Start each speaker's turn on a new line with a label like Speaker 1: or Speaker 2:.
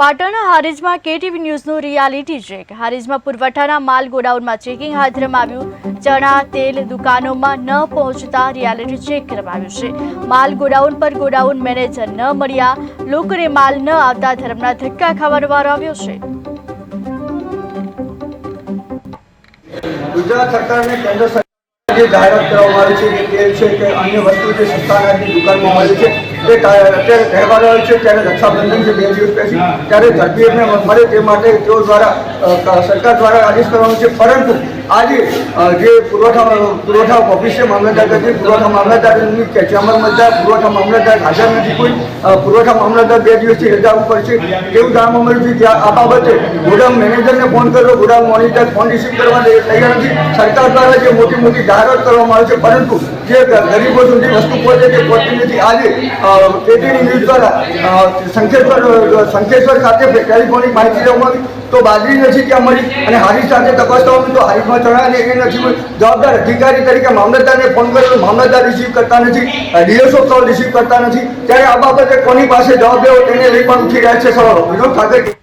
Speaker 1: પાટણના હારીજમાં કેટીવી ન્યૂઝનું રિયાલિટી ચેક. હારીજમાં પુરવઠાના માલ ગોડાઉનમાં ચેકિંગ હાથ ધરવામાં આવ્યું ચણા, તેલ દુકાનોમાં ન પહોંચતા રિયાલિટી ચેક કરવામાં આવ્યું છે. માલ ગોડાઉન પર ગોડાઉન મેનેજર ન મળ્યા. લોકોને માલ ન આવતા ધર્મના ધક્કા ખાવાનો વારો આવ્યો છે.
Speaker 2: ગુજરાત સરકારને કેન્દ્ર જે જાહેરાત કરવામાં આવી છે તે છે કે અન્ય વસ્તુ જે સસ્તા અનાજની દુકાનમાં મળે છે તે અત્યારે તહેવાર આવે છે, ત્યારે રક્ષાબંધન છે બે દિવસ પછી ત્યારે ઝડપી મળે, તે માટે તેઓ દ્વારા સરકાર દ્વારા આદેશ કરવાનો છે, પરંતુ આજે जे છે મામલતદાર કચેરી પુરવઠા મામલતદારની કે ચેમ્બરમાં બધા પુરવઠા મામલતદાર હાજર નથી કોઈ પુરવઠા મામલતદાર બે દિવસથી રજા ઉપર છે. એવું જાણવા મળ્યું છે? કે આ બાબતે ગોડાઉન મેનેજરને ફોન કર્યો, ગોડાઉન મોનિટર ફોન રિસીવ કરવા તૈયાર નથી. સરકાર દ્વારા જે મોટી મોટી જાહેરાત કરવામાં આવે છે, પરંતુ જે ગરીબો સુધી વસ્તુ પહોંચે તે પહોંચતી નથી, આજે કેટીવી ન્યૂઝ દ્વારા સંખેશ્વર સંખેશ્વર ખાતે ટેલિફોનિક માહિતી લેવામાં આવી. તો બાજરી નથી ત્યાં મળી. અને હારીજ સાથે તપાસ થવાનું તો હારીફમાં ચણાને એ નથી મળ્યું. જવાબદાર અધિકારી તરીકે મામલતદારને ફોન કર્યો. મામલતદાર રિસીવ કરતા નથી. ડીએસઓ કોલ રિસીવ કરતા નથી. ત્યારે આ બાબતે કોની પાસે જવાબ દેવો તેને લઈ પણ ઉઠી રહ્યા છે સવાલો. વિનોદ ઠાકર.